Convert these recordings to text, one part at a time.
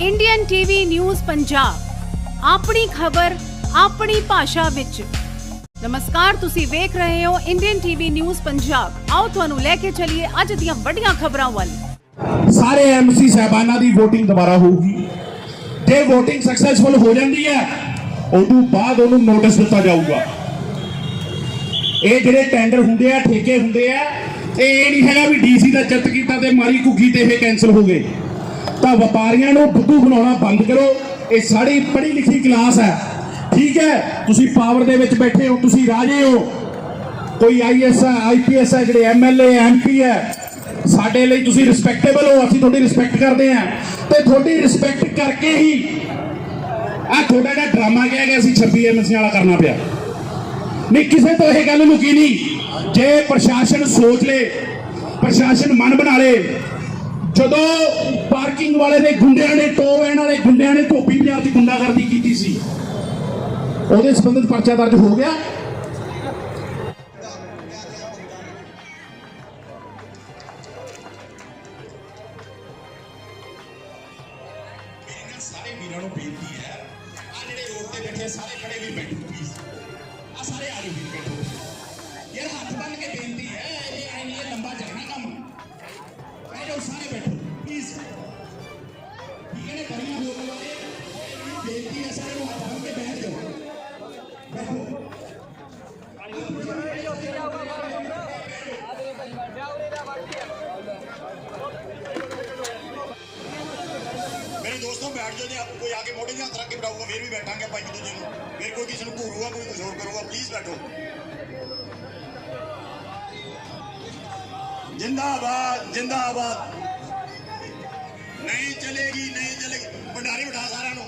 Indian TV news Punjab ਆਪਣੀ ਖਬਰ, ਆਪਣੀ ਭਾਸ਼ਾ ਵਿੱਚ। ਨਮਸਕਾਰ, ਤੁਸੀਂ ਵੇਖ ਰਹੇ ਹੋ ਇੰਡੀਅਨ ਟੀਵੀ ਨਿਊਜ਼ ਪੰਜਾਬ ਆਓ ਤੁਹਾਨੂੰ ਲੈ ਕੇ ਚੱਲੀਏ ਅੱਜ ਦੀਆਂ ਵੱਡੀਆਂ ਖਬਰਾਂ ਵੱਲ। ਸਾਰੇ ਐਮਸੀ ਸਹਿਬਾਨਾਂ ਦੀ VOTING ਦੁਬਾਰਾ ਹੋਊਗੀ। ਜੇ VOTING ਸਕਸੈਸਫੁਲ ਹੋ ਜਾਂਦੀ ਹੈ ਉਦੋਂ ਬਾਅਦ ਉਹਨੂੰ ਨੋਟਿਸ ਦਿੱਤਾ ਜਾਊਗਾ। ਇਹ ਜਿਹੜੇ ਟੈਂਡਰ ਹੁੰਦੇ ਆ, ਠੇਕੇ ਹੁੰਦੇ ਆ, ਇਹ ਨਹੀਂ ਹੈਗਾ ਵੀ ਡੀਸੀ ਦਾ ਚਿੱਤ ਕੀਤਾ ਤੇ ਮਾਰੀ ਘੁੱਗੀ ਤੇ ਇਹ ਕੈਨਸਲ ਹੋ ਗਏ। ਤਾਂ ਵਪਾਰੀਆਂ ਨੂੰ ਬੁੱਧੂ ਬਣਾਉਣਾ ਬੰਦ ਕਰੋ। ਇਹ ਸਾਡੀ ਪੜ੍ਹੀ ਲਿਖੀ ਕਲਾਸ ਹੈ। ਠੀਕ ਹੈ? ਤੁਸੀਂ ਪਾਵਰ ਦੇ ਵਿੱਚ ਬੈਠੇ ਹੋ, ਤੁਸੀਂ ਰਾਜੇ ਹੋ। ਕੋਈ ਆਈਐਸ ਹੈ ਆਈਪੀਐਸ ਹੈ, ਜਿਹੜੇ ਐਮਐਲਏ ਐਮਪੀ ਹੈ, ਸਾਡੇ ਲਈ ਤੁਸੀਂ ਰਿਸਪੈਕਟੇਬਲ ਹੋ, ਅਸੀਂ ਤੁਹਾਡੀ ਰਿਸਪੈਕਟ ਕਰਦੇ ਹਾਂ। ਤੇ ਤੁਹਾਡੀ ਰਿਸਪੈਕਟ ਕਰਕੇ ਹੀ ਆ ਤੁਹਾਡਾ ਜਿਹੜਾ ਡਰਾਮਾ ਕਿਹਾ ਗਿਆ ਸੀ 26 ਐਮਸੀ ਵਾਲਾ ਕਰਨਾ ਪਿਆ। ਨਹੀਂ, ਕਿਸੇ ਤੋਂ ਇਹ ਗੱਲ ਲੁਕੀ ਨਹੀਂ। ਜੇ ਪ੍ਰਸ਼ਾਸਨ ਸੋਚ ਲੇ, ਪ੍ਰਸ਼ਾਸਨ ਮਨ ਬਣਾ ਲੇ ਜਦੋਂ ਪਾਰਕਿੰਗ ਵਾਲੇ ਦੇ ਗੁੰਡਿਆਂ ਨੇ ਟੋ ਵੈਨ ਵਾਲੇ ਗੁੰਡਿਆਂ ਨੇ ਧੋਬੀ ਬਾਜ਼ਾਰ ਦੀ ਗੁੰਡਾਗਰਦੀ ਕੀਤੀ ਸੀ, ਉਹਦੇ ਸੰਬੰਧਿਤ ਪਰਚਾ ਦਰਜ ਹੋ ਗਿਆ। ਸਾਰੇ ਵੀਰਾਂ ਨੂੰ ਬੇਨਤੀ ਹੈ ਆ ਜਿਹੜੇ ਰੋਡ ਤੇ ਬੈਠੇ ਸਾਰੇ ਖੜੇ ਵੀ ਬੈਠੋ ਪਲੀਜ਼ ਆ ਸਾਰੇ ਆ ਜਾਓ ਬੈਠੋ। ਯਾਰ ਹੱਥ ਠੀਕ ਹੈ ਨੇ ਕਰੀਆਂ ਹੋ ਵਾਲੇ ਇਹ ਬੇਨਤੀ ਹੈ ਸਾਰੇ ਨੂੰ ਹੱਥ ਬੰਨ ਕੇ ਬੈਠ ਜਾਓ ਬੈਠੋ ਮੇਰੇ ਦੋਸਤੋ ਬੈਠ ਜਾਓ ਜੇ ਆਪ ਕੋਈ ਆ ਕੇ ਮੋਢੇ 'ਤੇ ਹੱਥ ਰੱਖ ਕੇ ਬਿਠਾਊਗਾ ਫਿਰ ਵੀ ਬੈਠਾਂਗੇ ਆਪਾਂ ਇੱਕ ਦੂਜੇ ਨੂੰ ਫਿਰ ਕੋਈ ਕਿਸੇ ਨੂੰ ਘੂਰੂਗਾ ਨਹੀਂ ਚਲੇਗੀ ਨਹੀਂ ਚਲੇਗੀ। ਭੰਡਾਰੀ ਬਿਠਾ ਸਾਰਿਆਂ ਨੂੰ।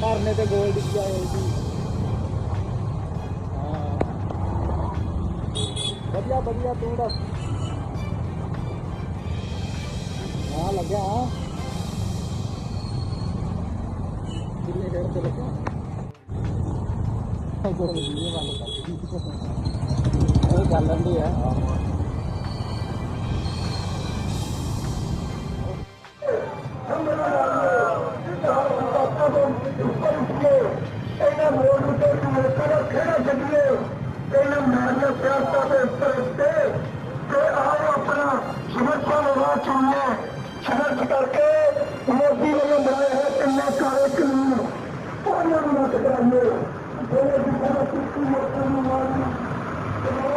ਧਰਨੇ ਤੇ ਗੋਲ ਡਿੱਗਿਆ ਹੋਇਆ ਸੀ ਵਧੀਆ ਵਧੀਆ, ਤੂੰ ਦੱਸ। ਹਾਂ, ਲੱਗਿਆ, ਹਾਂ। ਕਿੰਨੇ ਘਰ ਤੇ ਲੱਗਿਆ ਗੋਲ ਵੀਡੀਓ ਉਹ ਚੱਲਣ ਦੀ ਹੈ ਇਹਨਾਂ ਮੋੜ ਉੱਤੇ ਲੋਕਾਂ ਖੇੜਾ ਚੱਲੀਏ। ਇਹਨਾਂ ਮਾਰਨਾ ਸਿਆਸਤਾਂ ਦੇ ਉੱਪਰ ਉੱਤੇ। ਤੇ ਆਓ ਆਪਣਾ ਸਮਰਥਨ ਲਵਾ ਚੁਣੀਏ ਸੰਘਰਸ਼ ਕਰਕੇ ਮੋਦੀ ਵੱਲੋਂ ਬਣਾਏ ਹੋਏ ਕਿੰਨੇ ਕਾਲੇ ਕਾਨੂੰਨ। ਉਹਨਾਂ ਨੂੰ ਮਤ ਕਰਾਈਏ। ਜਿਹੜੇ ਵੀ ਸਾਡਾ ਸਿੱਖੀ ਮੋਦੀ ਨੂੰ ਮਾਰੀ